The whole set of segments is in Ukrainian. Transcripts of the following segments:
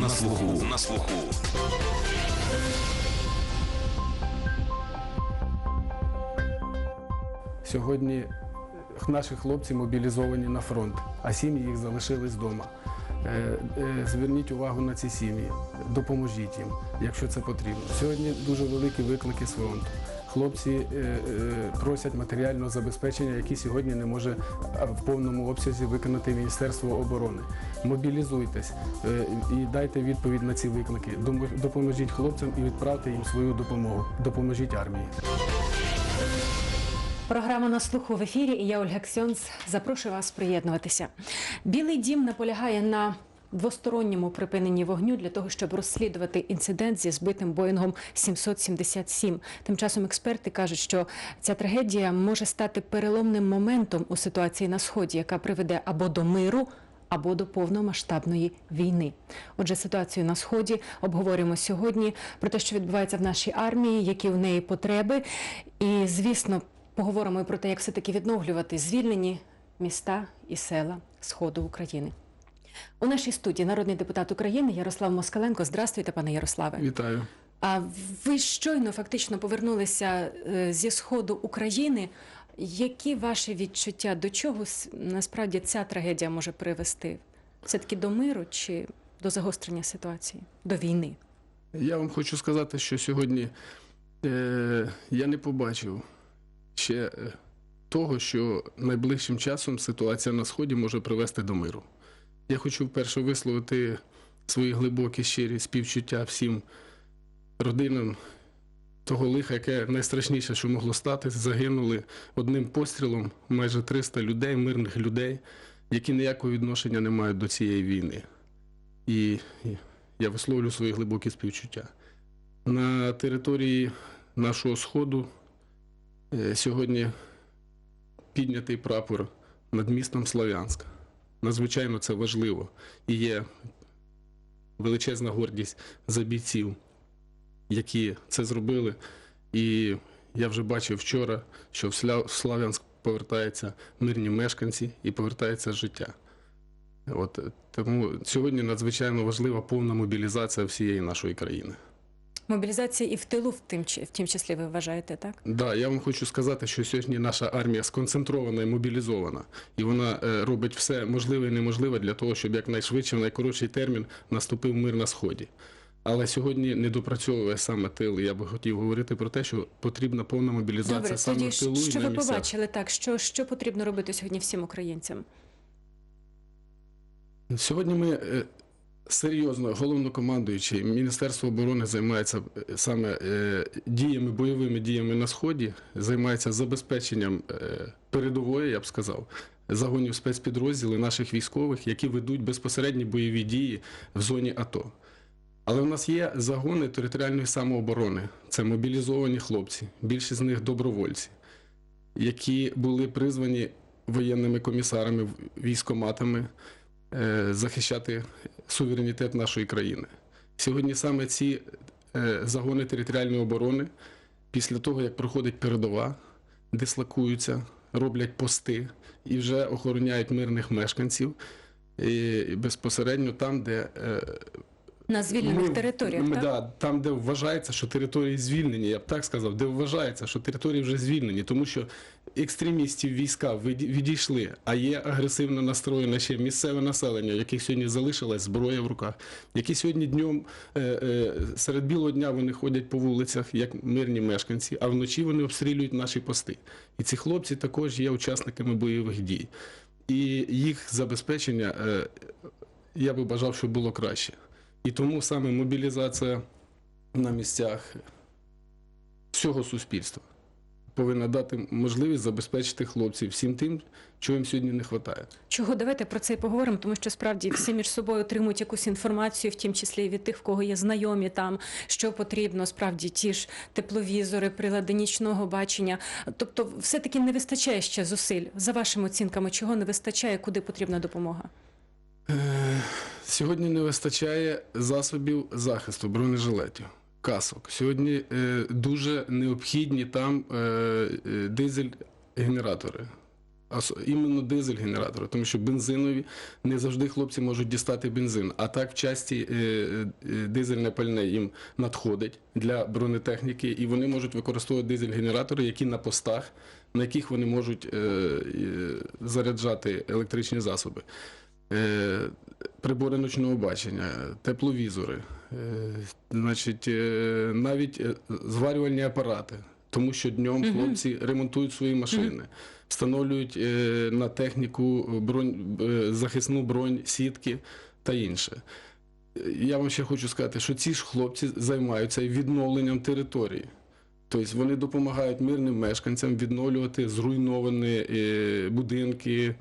на слуху. На слуху. Сьогодні наші хлопці мобілізовані на фронт, а сім'ї їх залишились вдома. Е, е, Зверніть увагу на ці сім'ї, допоможіть їм, якщо це потрібно. Сьогодні дуже великі виклики з фронту. Хлопці е, е, просять матеріального забезпечення, які сьогодні не може в повному обсязі виконати Міністерство оборони. Мобілізуйтесь е, і дайте відповідь на ці виклики. Допоможіть хлопцям і відправте їм свою допомогу. Допоможіть армії. Програма на слуху в ефірі. І я Ольга Ксьонц запрошую вас приєднуватися. Білий дім наполягає на двосторонньому припиненні вогню для того, щоб розслідувати інцидент зі збитим Боїнгом 777. Тим часом експерти кажуть, що ця трагедія може стати переломним моментом у ситуації на сході, яка приведе або до миру. Або до повномасштабної війни. Отже, ситуацію на сході обговорюємо сьогодні про те, що відбувається в нашій армії, які в неї потреби, і звісно, поговоримо і про те, як все таки відновлювати звільнені міста і села сходу України. У нашій студії народний депутат України Ярослав Москаленко. Здравствуйте, пане Ярославе. Вітаю. А ви щойно фактично повернулися е, зі сходу України. Які ваші відчуття до чого насправді ця трагедія може привести? Все таки до миру чи до загострення ситуації, до війни? Я вам хочу сказати, що сьогодні е, я не побачив ще е, того, що найближчим часом ситуація на сході може привести до миру. Я хочу вперше висловити свої глибокі щирі співчуття всім родинам того лиха, яке найстрашніше, що могло стати, загинули одним пострілом майже 300 людей, мирних людей, які ніякого відношення не мають до цієї війни. І я висловлю свої глибокі співчуття. На території нашого сходу е, сьогодні піднятий прапор над містом Слов'янська. Надзвичайно це важливо і є величезна гордість за бійців, які це зробили. І я вже бачив вчора, що в Слов'янськ повертаються мирні мешканці і повертається життя. От тому сьогодні надзвичайно важлива повна мобілізація всієї нашої країни. Мобілізація і в тилу, в тим, в тім числі, ви вважаєте, так? Да, я вам хочу сказати, що сьогодні наша армія сконцентрована і мобілізована, і вона е, робить все можливе і неможливе для того, щоб якнайшвидше, в найкоротший термін наступив мир на сході. Але сьогодні не допрацьовує саме тил. Я би хотів говорити про те, що потрібна повна мобілізація Добре, саме тоді в тилу що і на ви місцях. побачили так? Що, що потрібно робити сьогодні всім українцям? Сьогодні ми е, серйозно, головнокомандуючий Міністерство оборони займається е, саме е, діями, бойовими діями на сході, займається забезпеченням е, передової, я б сказав, загонів спецпідрозділів наших військових, які ведуть безпосередні бойові дії в зоні АТО. Але в нас є загони територіальної самооборони. Це мобілізовані хлопці, більшість з них добровольці, які були призвані воєнними комісарами, військоматами захищати суверенітет нашої країни. Сьогодні саме ці е, загони територіальної оборони, після того, як проходить передова, дислокуються, роблять пости і вже охороняють мирних мешканців. І безпосередньо там, де е, На звільнених ми- територіях, ми, так? Да, там, де вважається, що території звільнені, я б так сказав, де вважається, що території вже звільнені, тому що екстремістів війська відійшли, а є агресивно настроєне ще місцеве населення, яких сьогодні залишилась зброя в руках, які сьогодні днем е, е, серед білого дня вони ходять по вулицях як мирні мешканці, а вночі вони обстрілюють наші пости. І ці хлопці також є учасниками бойових дій. І їх забезпечення е, я би бажав, щоб було краще. І тому саме мобілізація на місцях всього суспільства повинна дати можливість забезпечити хлопців всім тим, чого їм сьогодні не вистачає. Чого давайте про це і поговоримо, тому що справді всі між собою отримують якусь інформацію, в тім числі і від тих, в кого є знайомі там, що потрібно, справді ті ж тепловізори, прилади нічного бачення. Тобто, все-таки не вистачає ще зусиль. За вашими оцінками, чого не вистачає, куди потрібна допомога? Е, Сьогодні не вистачає засобів захисту, бронежилетів, касок. Сьогодні е, дуже необхідні там е, дизель-генератори. іменно дизель-генератори, тому що бензинові не завжди хлопці можуть дістати бензин. А так в часті дизельне пальне їм надходить для бронетехніки, і вони можуть використовувати дизель-генератори, які на постах, на яких вони можуть заряджати електричні засоби. Е, Прибори ночного бачення, тепловізори, е, значить, е, навіть зварювальні апарати, тому що днем хлопці ремонтують свої машини, встановлюють на техніку бронь, захисну бронь, сітки та інше. Я вам ще хочу сказати, що ці ж хлопці займаються відновленням території. Тобто вони допомагають мирним мешканцям відновлювати зруйновані будинки,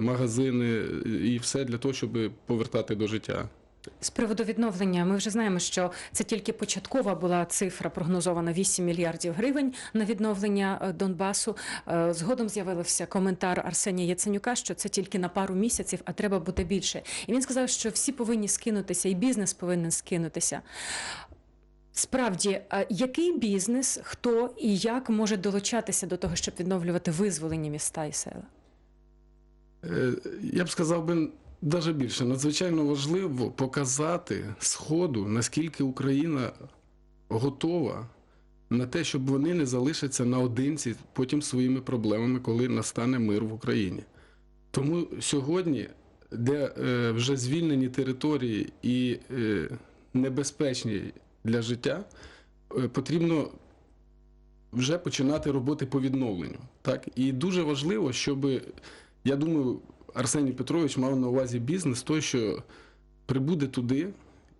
магазини е, і все для того, щоб повертати до життя. З приводу відновлення, ми вже знаємо, що це тільки початкова була цифра прогнозована 8 мільярдів гривень на відновлення е, Донбасу. Е, Згодом з'явився коментар Арсенія Яценюка, що це тільки на пару місяців, а треба буде більше. І він сказав, що всі повинні скинутися, і бізнес повинен скинутися. Справді, який бізнес, хто і як може долучатися до того, щоб відновлювати визволені міста і села? Е, Я б сказав би навіть більше. Надзвичайно важливо показати Сходу, наскільки Україна готова на те, щоб вони не залишаться наодинці потім своїми проблемами, коли настане мир в Україні. Тому сьогодні, де е, вже звільнені території і е, небезпечні для життя, потрібно вже починати роботи по відновленню. Так? І дуже важливо, щоб, я думаю, Арсеній Петрович мав на увазі бізнес, той, що прибуде туди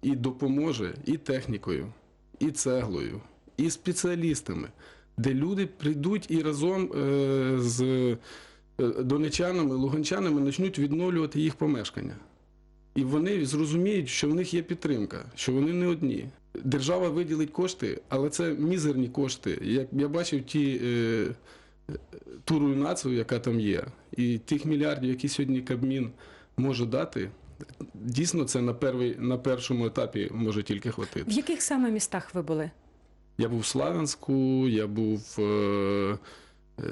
і допоможе і технікою, і цеглою, і спеціалістами, де люди прийдуть і разом е, з е, донечанами, луганчанами почнуть відновлювати їх помешкання. І вони зрозуміють, що в них є підтримка, що вони не одні. Держава виділить кошти, але це мізерні кошти. Як я бачив ті, е, ту руйнацію, яка там є, і тих мільярдів, які сьогодні Кабмін може дати, дійсно це на, первий, на першому етапі може тільки хватити. В яких саме містах ви були? Я був в Славянську, я був. Е, е,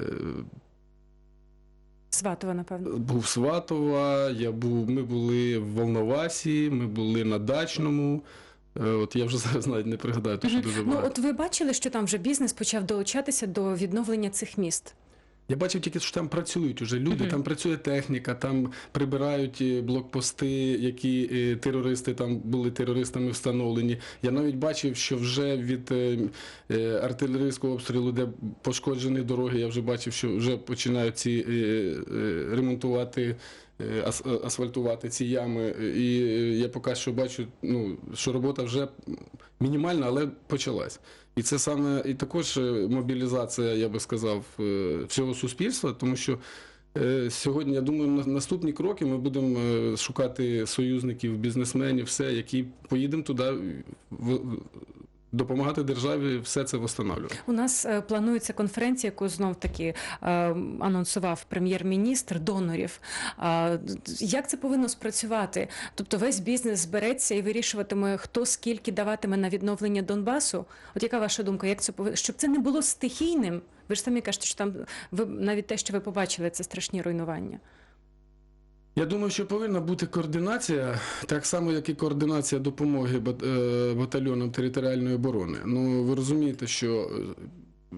Сватова, напевно. Був Сватова, я був, ми були в Волновасі, ми були на Дачному. Е, От я вже зараз навіть не пригадаю, тому що дуже Ну, от ви бачили, що там вже бізнес почав долучатися до відновлення цих міст. Я бачив тільки, що там працюють уже люди, Мгм. там працює техніка, там прибирають е, блокпости, які е, терористи там були терористами встановлені. Я навіть бачив, що вже від артилерійського обстрілу, де пошкоджені дороги, я вже бачив, що вже починають ці ремонтувати. Е, ас- Асфальтувати ці ями, і е, я поки що бачу, ну що робота вже мінімальна, але почалась. І це саме і також е, мобілізація, я би сказав, е, всього суспільства, тому що е, сьогодні, я думаю, на наступні кроки ми будемо е, шукати союзників, бізнесменів, все, які поїдемо туди допомагати державі все це встановлювати. У нас е, планується конференція, яку знов таки е, анонсував прем'єр-міністр донорів. Як це повинно спрацювати? Тобто весь бізнес збереться і вирішуватиме, хто скільки даватиме на відновлення Донбасу. От яка ваша думка? Як це повинно, щоб це не було стихійним? Ви ж самі кажете, що там ви навіть те, що ви побачили, це страшні руйнування. Я думаю, що повинна бути координація, так само, як і координація допомоги е, батальйонам територіальної оборони. Ну, ви розумієте, що е,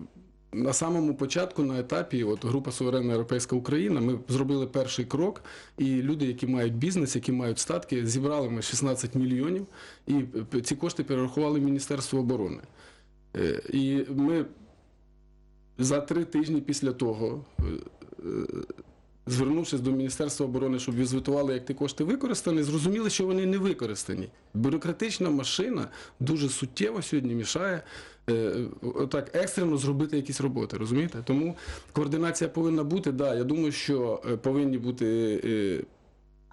на самому початку, на етапі, от група Суверенна Європейська Україна, ми зробили перший крок, і люди, які мають бізнес, які мають статки, зібрали ми 16 мільйонів, і ці кошти перерахували Міністерство оборони. Е, І ми за три тижні після того. Звернувшись до Міністерства оборони, щоб відзвітували, як ті кошти використані, зрозуміли, що вони не використані. Бюрократична машина дуже суттєво сьогодні мішає е, отак екстрено зробити якісь роботи. Розумієте? Тому координація повинна бути. Да, я думаю, що е, повинні бути. е,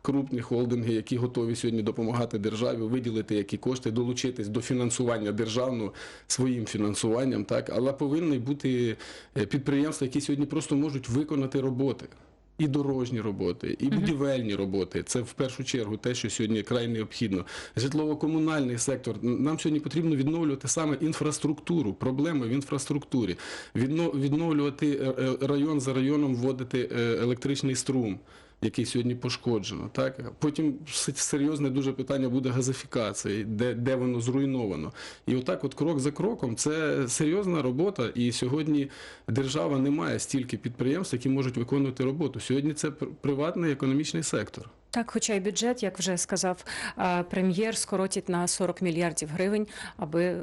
Крупні холдинги, які готові сьогодні допомагати державі, виділити які кошти, долучитись до фінансування державного своїм фінансуванням, так але повинні бути е, підприємства, які сьогодні просто можуть виконати роботи. І дорожні роботи, і будівельні роботи. Це в першу чергу те, що сьогодні край необхідно. Житлово-комунальний сектор. Нам сьогодні потрібно відновлювати саме інфраструктуру. Проблеми в інфраструктурі. Відно- Відновлювати е, е, район за районом, вводити е, електричний струм який сьогодні пошкоджено. Так? Потім серйозне дуже питання буде газифікації, де, де воно зруйновано. І отак, от крок за кроком, це серйозна робота. І сьогодні держава не має стільки підприємств, які можуть виконувати роботу. Сьогодні це приватний економічний сектор. Так, хоча й бюджет, як вже сказав прем'єр, скоротять на 40 мільярдів гривень, аби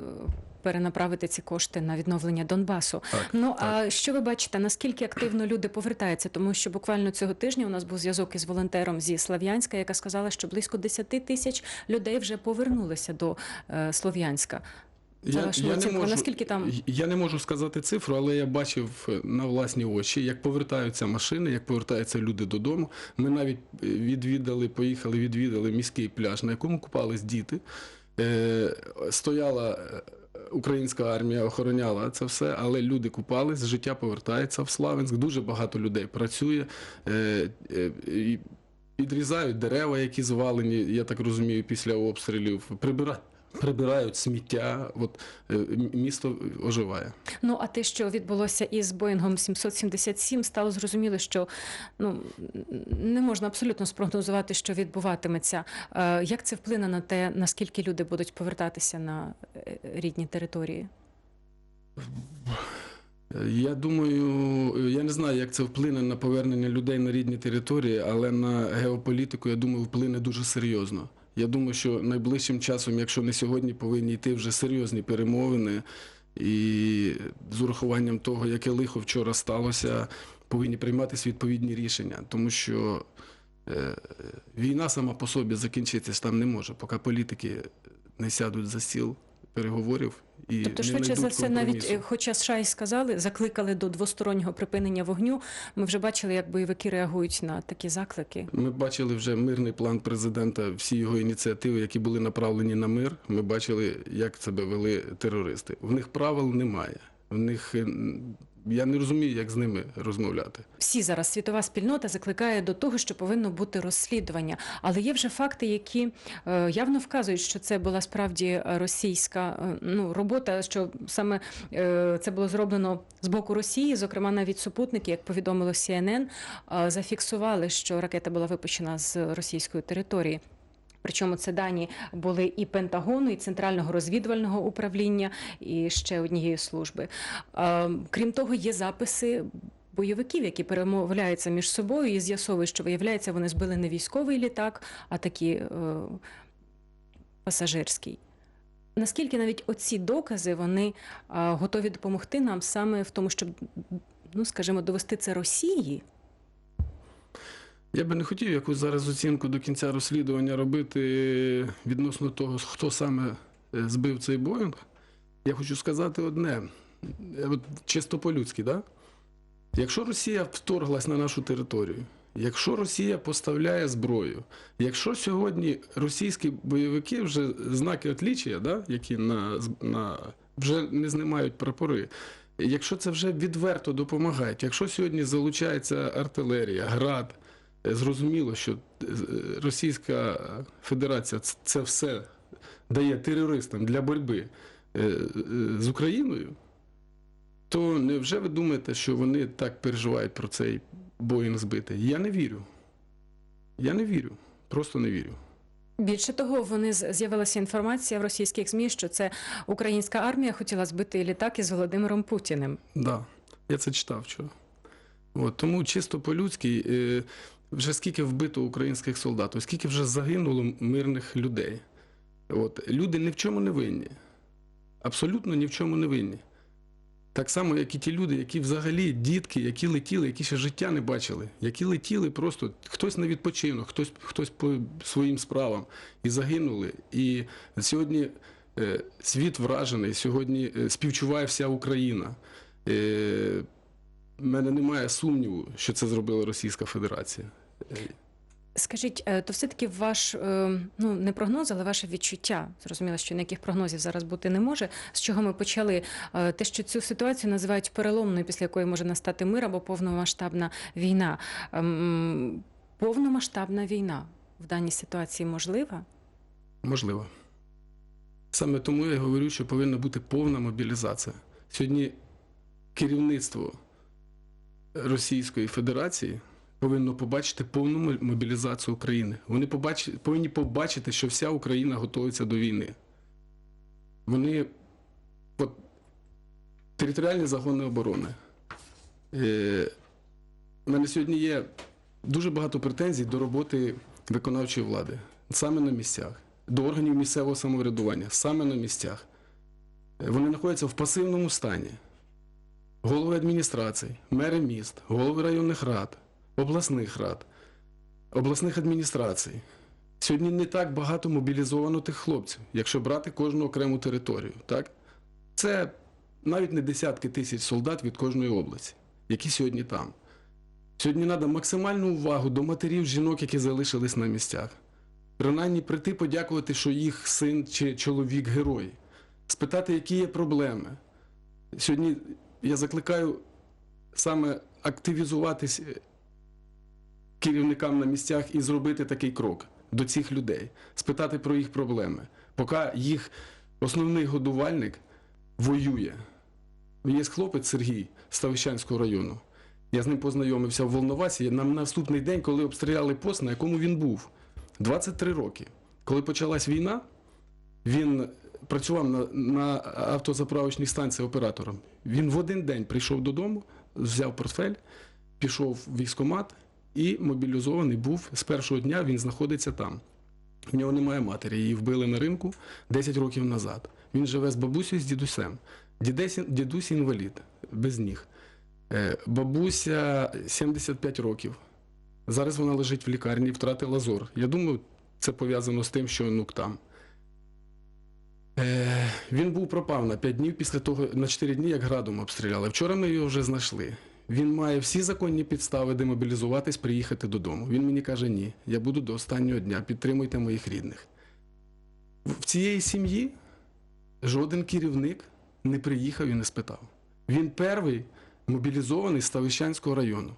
перенаправити ці кошти на відновлення Донбасу. Так, ну а що ви бачите, наскільки активно люди повертаються? Тому що буквально цього тижня у нас був зв'язок із волонтером зі Слов'янська, яка сказала, що близько 10 тисяч людей вже повернулися до е, Слов'янська. За вашою оцінкою, наскільки там- я не можу сказати цифру, але я бачив е, на власні очі, як повертаються машини, як повертаються люди додому. Ми навіть е, відвідали, поїхали, відвідали міський пляж, на якому купались діти. Е, Стояла е, українська армія, охороняла це все, але люди купались, життя повертається в Славянськ. Дуже багато людей працює. Е, е, Підрізають дерева, які звалені, я так розумію, після обстрілів. Прибирають. Прибирають сміття, от е, місто оживає. Ну а те, що відбулося із Боїнгом 777, стало зрозуміло, що ну не можна абсолютно спрогнозувати, що відбуватиметься. Е, Як це вплине на те, наскільки люди будуть повертатися на е, рідні території? Я думаю, я не знаю, як це вплине на повернення людей на рідні території, але на геополітику, я думаю, вплине дуже серйозно. Я думаю, що найближчим часом, якщо не сьогодні, повинні йти вже серйозні перемовини, і з урахуванням того, яке лихо вчора сталося, повинні прийматися відповідні рішення, тому що е, війна сама по собі закінчитись там не може, поки політики не сядуть за стіл переговорів і Тобто, швидше за все, навіть е, хоча США й сказали, закликали до двостороннього припинення вогню. Ми вже бачили, як бойовики реагують на такі заклики. Ми бачили вже мирний план президента, всі його ініціативи, які були направлені на мир. Ми бачили, як себе вели терористи. В них правил немає. В них е, я не розумію, як з ними розмовляти. Всі зараз світова спільнота закликає до того, що повинно бути розслідування. Але є вже факти, які е, явно вказують, що це була справді російська е, ну, робота, що саме е, це було зроблено з боку Росії. Зокрема, навіть супутники, як повідомило CNN, зафіксували, що ракета була випущена з російської території. Причому це дані були і Пентагону, і Центрального розвідувального управління, і ще однієї служби. Е, Крім того, є записи бойовиків, які перемовляються між собою і з'ясовують, що виявляється, вони збили не військовий літак, а такі е, пасажирський. Наскільки навіть оці докази вони е, готові допомогти нам саме в тому, щоб, ну скажімо, довести це Росії? Я би не хотів якусь зараз оцінку до кінця розслідування робити відносно того, хто саме е, збив цей Боїнг. Я хочу сказати одне, Е, чисто по-людськи, да? якщо Росія вторглась на нашу територію, якщо Росія поставляє зброю, якщо сьогодні російські бойовики вже знаки отлічія, да, які на, на, вже не знімають прапори, якщо це вже відверто допомагає, якщо сьогодні залучається артилерія, град, зрозуміло, що е, Російська Федерація це все дає терористам для боротьби е, е, з Україною, то невже ви думаєте, що вони так переживають про цей Боїнг збитий? Я не вірю. Я не вірю. Просто не вірю. Більше того, вони з'явилася інформація в російських змі, що це українська армія хотіла збити літак із Володимиром Путіним. Да, я це читав вчора. От, тому чисто по-людськи, вже скільки вбито українських солдатів, скільки вже загинуло мирних людей. От, люди ні в чому не винні. Абсолютно ні в чому не винні. Так само, як і ті люди, які взагалі дітки, які летіли, які ще життя не бачили, які летіли просто хтось на відпочинок, хтось, хтось по своїм справам і загинули. І сьогодні е, світ вражений, сьогодні е, співчуває вся Україна. Е, мене немає сумніву, що це зробила Російська Федерація. Скажіть, е, то все-таки ваш е, ну не прогноз, але ваше відчуття. Зрозуміло, що ніяких прогнозів зараз бути не може. З чого ми почали? Е, Те, що цю ситуацію називають переломною, після якої може настати мир або повномасштабна війна. Ем, Повномасштабна війна в даній ситуації можлива? Можливо. Саме тому я говорю, що повинна бути повна мобілізація. Сьогодні керівництво Російської Федерації повинно побачити повну мобілізацію України. Вони повинні побачити, що вся Україна готується до війни. Вони от, територіальні загони оборони. Е... У мене сьогодні є дуже багато претензій до роботи виконавчої влади саме на місцях, до органів місцевого самоврядування, саме на місцях. Е, Вони знаходяться в пасивному стані. Голови адміністрацій, мери міст, голови районних рад, обласних рад, обласних адміністрацій. Сьогодні не так багато мобілізовано тих хлопців, якщо брати кожну окрему територію. Так? Це навіть не десятки тисяч солдат від кожної області, які сьогодні там. Сьогодні треба максимальну увагу до матерів, жінок, які залишились на місцях. Принаймні прийти подякувати, що їх син чи чоловік герой, спитати, які є проблеми. Сьогодні я закликаю саме активізуватись керівникам на місцях і зробити такий крок до цих людей, спитати про їх проблеми. Поки їх основний годувальник воює. Є хлопець Сергій з Ставищанського району. Я з ним познайомився в Волновасі на наступний день, коли обстріляли пост, на якому він був. 23 роки. Коли почалась війна, він працював на, на автозаправочній станції оператором. Він в один день прийшов додому, взяв портфель, пішов в військкомат і мобілізований був з першого дня. Він знаходиться там. В нього немає матері. Її вбили на ринку 10 років назад. Він живе з бабусею з дідусем. Дідусь, дідусь інвалід, без ніг. Е, Бабуся 75 років. Зараз вона лежить в лікарні, втратила зор. Я думаю, це пов'язано з тим, що онук там. Е, він був пропав на 5 днів після того, на 4 дні, як градом обстріляли. Вчора ми його вже знайшли. Він має всі законні підстави демобілізуватись, приїхати додому. Він мені каже: ні, я буду до останнього дня, підтримуйте моїх рідних. В цієї сім'ї жоден керівник не приїхав і не спитав. Він перший мобілізований з Ставищанського району.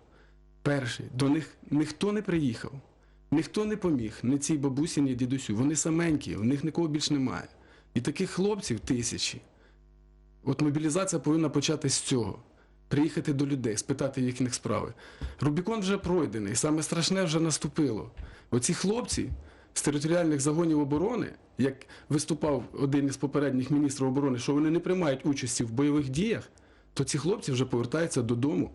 Перший. До них ніхто не приїхав, ніхто не поміг, ні цій бабусі, ні дідусю. Вони саменькі, в них нікого більш немає. І таких хлопців тисячі. От мобілізація повинна почати з цього. Приїхати до людей, спитати їхніх справи. Рубікон вже пройдений, саме страшне вже наступило. Оці хлопці з територіальних загонів оборони, як виступав один із попередніх міністрів оборони, що вони не приймають участі в бойових діях, то ці хлопці вже повертаються додому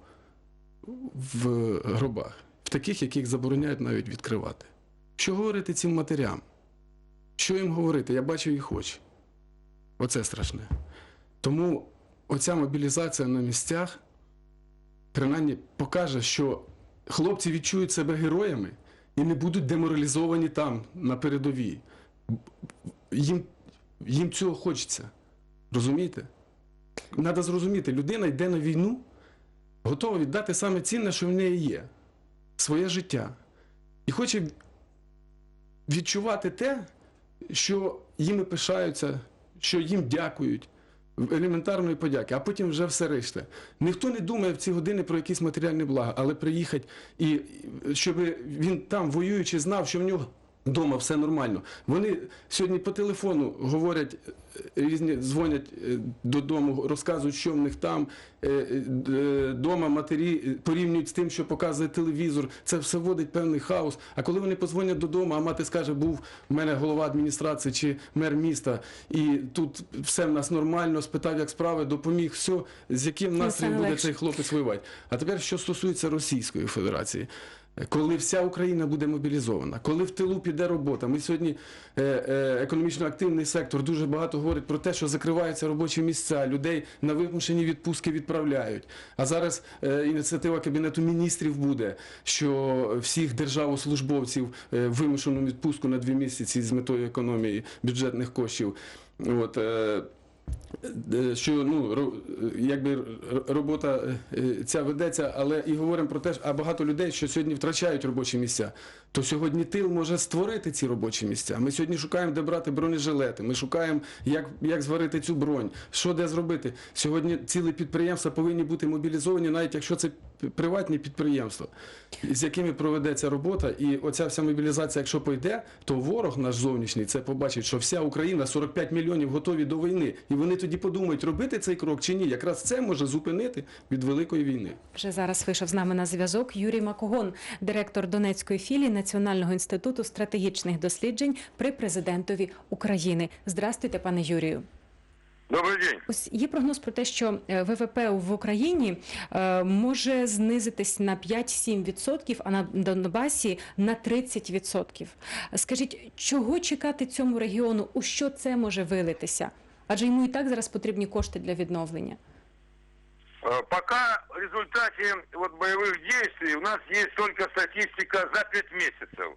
в гробах, в таких, яких забороняють навіть відкривати. Що говорити цим матерям? Що їм говорити? Я бачу їх очі. Оце страшне. Тому оця мобілізація на місцях принаймні покаже, що хлопці відчують себе героями і не будуть деморалізовані там, на передовій. Їм, їм цього хочеться. Розумієте? Треба зрозуміти, людина йде на війну, готова віддати саме цінне, що в неї є своє життя. І хоче відчувати те, що їми пишаються, що їм дякують, елементарної подяки, а потім вже все решта. Ніхто не думає в ці години про якісь матеріальні блага, але приїхати і щоб він там воюючи знав, що в нього. Вдома все нормально. Вони сьогодні по телефону говорять е, різні, дзвонять е, додому, розказують, що в них там. Е, Дома матері порівнюють з тим, що показує телевізор. Це все вводить певний хаос. А коли вони подзвонять додому, а мати скаже, був в мене голова адміністрації чи мер міста, і тут все в нас нормально, спитав, як справи, допоміг, все, з яким настроєм буде цей хлопець воювати. А тепер, що стосується Російської Федерації. Коли вся Україна буде мобілізована, коли в тилу піде робота. Ми сьогодні е, е, економічно активний сектор дуже багато говорить про те, що закриваються робочі місця, людей на вимушені відпустки відправляють. А зараз е, ініціатива Кабінету міністрів буде, що всіх державослужбовців вимушену відпустку на дві місяці з метою економії бюджетних коштів. От, що ну е, якби робота е, ця ведеться, але і говоримо про те, а багато людей, що сьогодні втрачають робочі місця. То сьогодні тил може створити ці робочі місця. Ми сьогодні шукаємо, де брати бронежилети. Ми шукаємо, як, як зварити цю бронь, що де зробити. Сьогодні цілі підприємства повинні бути мобілізовані, навіть якщо це приватні підприємства, з якими проведеться робота. І оця вся мобілізація, якщо пойде, то ворог наш зовнішній це побачить, що вся Україна 45 мільйонів готові до війни. І вони тоді подумають, робити цей крок чи ні. Якраз це може зупинити від великої війни. Вже зараз вийшов з нами на зв'язок Юрій Макогон, директор Донецької філії Національного інституту стратегічних досліджень при президентові України. Здрастуйте, пане Юрію. Добрый день. Ось є прогноз про те, що е, ВВП в Україні е, може знизитись на 5-7%, а на Донбасі на 30%. Скажіть, чого чекати цьому регіону? У що це може вилитися? Адже йому і так зараз потрібні кошти для відновлення. Э, Пока в результате вот боевых действий у нас есть только статистика за 5 месяцев.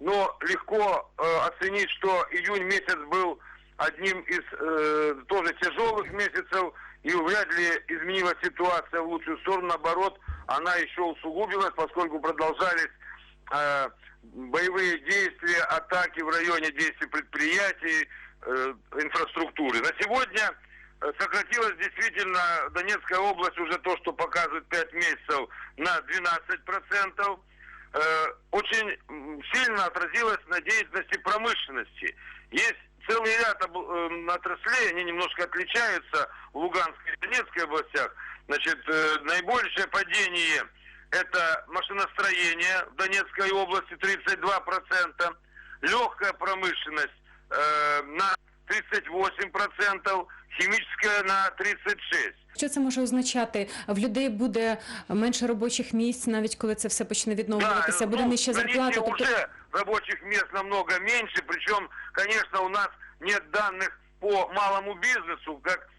Но легко э, оценить, что июнь месяц был одним из э, тоже тяжелых месяцев, и вряд ли изменилась ситуация в лучшую сторону. Наоборот, она еще усугубилась, поскольку продолжались э, боевые действия, атаки в районе действий предприятий, э, инфраструктуры. На сегодня сократилась действительно Донецкая область уже то, что показывает 5 месяцев, на 12%. Э, Очень сильно отразилось на деятельности промышленности. Есть целый ряд об- э, отраслей, они немножко отличаются в Луганской и Донецкой областях. Значит, э, наибольшее падение это машиностроение в Донецкой области 32%, легкая промышленность э, на 38%, химическая на 36%. Що це може означати? В людей буде менше робочих місць, навіть коли це все почне відновлюватися, буде ну, нижча в наличии зарплата. Тобто уже рабочих мест намного меньше, причем, конечно, у нас нет данных по малому бизнесу, как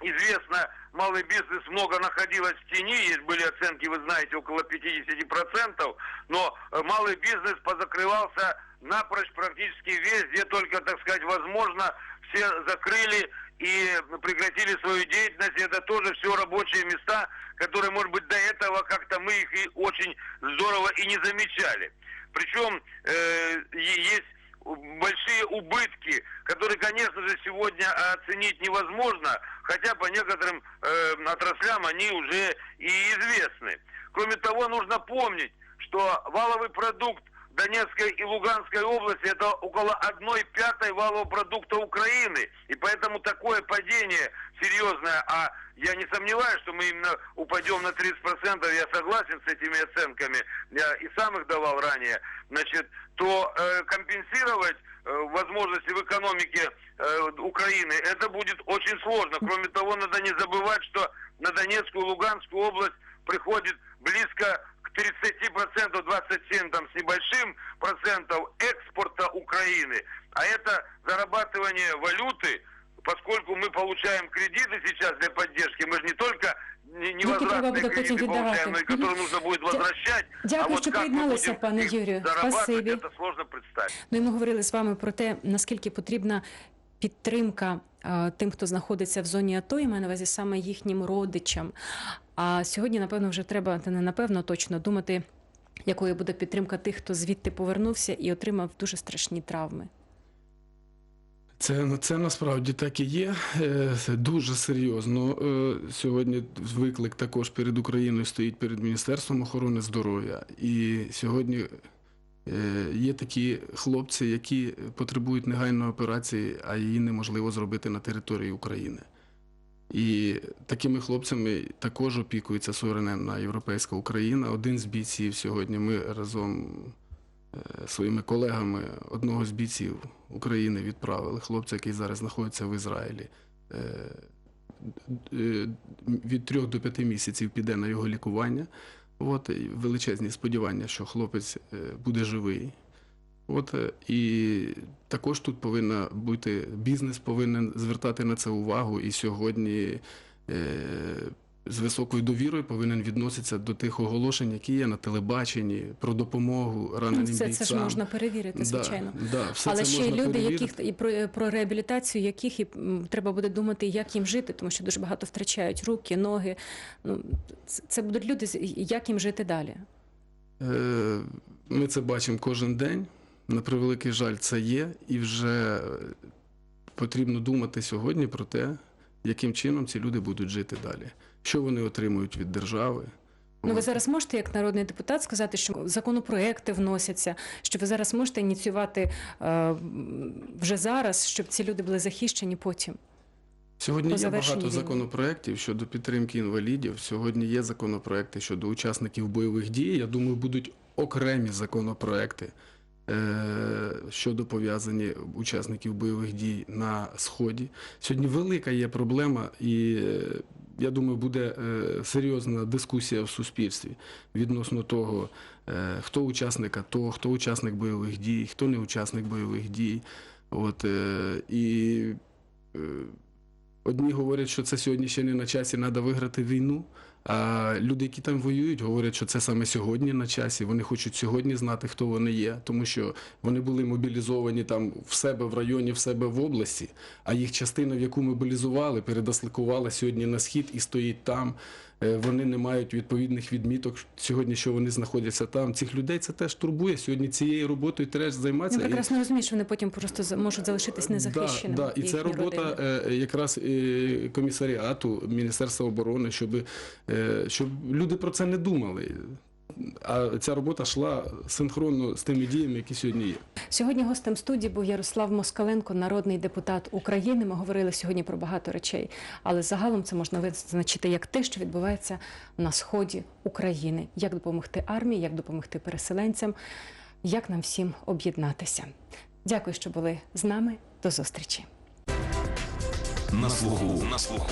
известно, малый бизнес много находилось в тени, есть были оценки, вы знаете, около 50%, но э, малый бизнес позакрывался напрочь практически весь, где только, так сказать, возможно, все закрыли и прекратили свою деятельность. Это тоже все рабочие места, которые, может быть, до этого как-то мы их и очень здорово и не замечали. Причем э, есть большие убытки, которые, конечно же, сегодня оценить невозможно, хотя по некоторым э, отраслям они уже и известны. Кроме того, нужно помнить, что валовый продукт Донецкой и Луганской области это около 1 пятой валового продукта Украины. И поэтому такое падение серьезное, а я не сомневаюсь, что мы именно упадем на 30%, я согласен с этими оценками, я и сам их давал ранее, значит, то э, компенсировать э, возможности в экономике э, Украины, это будет очень сложно. Кроме того, надо не забывать, что на Донецкую и Луганскую область приходит близко 30%, 27 там с небольшим процентов экспорта Украины. А это зарабатывание валюты, поскольку мы получаем кредиты сейчас для поддержки, мы же не только не- треба невозвратные буде потім кредиты получаем, но и віддавати. которые нужно будет Дя- возвращать. дякую, а вот що как мы приєдналися, будем пане их Юрію. зарабатывать, Спасибі. это сложно представить. Ну і ми говорили з вами про те, наскільки потрібна підтримка е, тим, хто знаходиться в зоні АТО, і маю на увазі саме їхнім родичам. А сьогодні, напевно, вже треба та не напевно точно думати, якою буде підтримка тих, хто звідти повернувся і отримав дуже страшні травми. Це, ну, це насправді так і є. Е, Дуже серйозно. Е, Сьогодні виклик також перед Україною стоїть перед Міністерством охорони здоров'я. І сьогодні е, є такі хлопці, які потребують негайної операції, а її неможливо зробити на території України. І такими хлопцями також опікується суверенна європейська Україна. Один з бійців сьогодні ми разом е, своїми колегами одного з бійців України відправили. Хлопця, який зараз знаходиться в Ізраїлі. Е, е, Від трьох до п'яти місяців піде на його лікування. От, величезні сподівання, що хлопець е, буде живий. От, е, і також тут повинна бути бізнес повинен звертати на це увагу. І сьогодні е, з високою довірою повинен відноситися до тих оголошень, які є на телебаченні про допомогу раненим бійцям. це ж можна перевірити, звичайно. Да, да, все Але це ще й люди, перевірити. яких і про, про реабілітацію, яких і треба буде думати, як їм жити, тому що дуже багато втрачають руки, ноги. Ну це, будуть люди, як їм жити далі. Е, Ми це бачимо кожен день. На превеликий жаль, це є, і вже потрібно думати сьогодні про те, яким чином ці люди будуть жити далі, що вони отримують від держави. Ну, ви зараз можете, як народний депутат, сказати, що законопроекти вносяться, що ви зараз можете ініціювати е, вже зараз, щоб ці люди були захищені потім. Сьогодні є багато війни. законопроєктів щодо підтримки інвалідів. Сьогодні є законопроекти щодо учасників бойових дій. Я думаю, будуть окремі законопроекти щодо пов'язані учасників бойових дій на сході. Сьогодні велика є проблема, і е, я думаю, буде е, серйозна дискусія в суспільстві відносно того, е, хто учасник АТО, хто учасник бойових дій, хто не учасник бойових дій. От, е, і е, Одні говорять, що це сьогодні ще не на часі, треба виграти війну. А люди, які там воюють, говорять, що це саме сьогодні на часі. Вони хочуть сьогодні знати, хто вони є, тому що вони були мобілізовані там в себе в районі, в себе в області. А їх частина, в яку мобілізували, передосликувала сьогодні на схід і стоїть там. Е, Вони не мають відповідних відміток сьогодні, що вони знаходяться там. Цих людей це теж турбує. Сьогодні цією роботою треба Я займатися. І- прекрасно розумію, що вони потім просто можуть залишитись незахищеними. Да, да. І це робота родини. е, якраз е, комісаріату Міністерства оборони, щоб, е, щоб люди про це не думали. А ця робота йшла синхронно з тими діями, які сьогодні є. Сьогодні гостем студії був Ярослав Москаленко, народний депутат України. Ми говорили сьогодні про багато речей, але загалом це можна визначити як те, що відбувається на сході України. Як допомогти армії, як допомогти переселенцям, як нам всім об'єднатися. Дякую, що були з нами. До зустрічі. На слуху. На слуху.